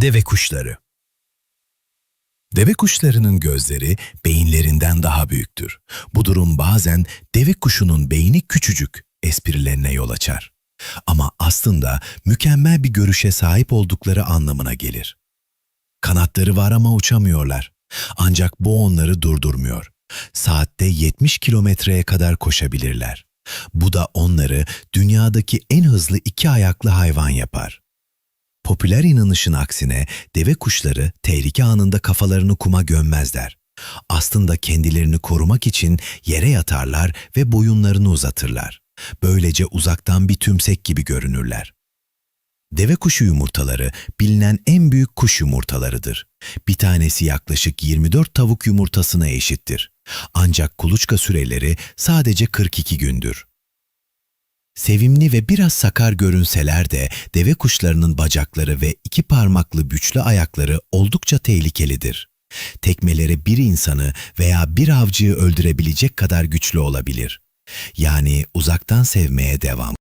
Deve kuşları Deve kuşlarının gözleri beyinlerinden daha büyüktür. Bu durum bazen deve kuşunun beyni küçücük esprilerine yol açar. Ama aslında mükemmel bir görüşe sahip oldukları anlamına gelir. Kanatları var ama uçamıyorlar. Ancak bu onları durdurmuyor. Saatte 70 kilometreye kadar koşabilirler. Bu da onları dünyadaki en hızlı iki ayaklı hayvan yapar. Popüler inanışın aksine deve kuşları tehlike anında kafalarını kuma gömmezler. Aslında kendilerini korumak için yere yatarlar ve boyunlarını uzatırlar. Böylece uzaktan bir tümsek gibi görünürler. Deve kuşu yumurtaları bilinen en büyük kuş yumurtalarıdır. Bir tanesi yaklaşık 24 tavuk yumurtasına eşittir. Ancak kuluçka süreleri sadece 42 gündür. Sevimli ve biraz sakar görünseler de deve kuşlarının bacakları ve iki parmaklı güçlü ayakları oldukça tehlikelidir. Tekmeleri bir insanı veya bir avcıyı öldürebilecek kadar güçlü olabilir. Yani uzaktan sevmeye devam.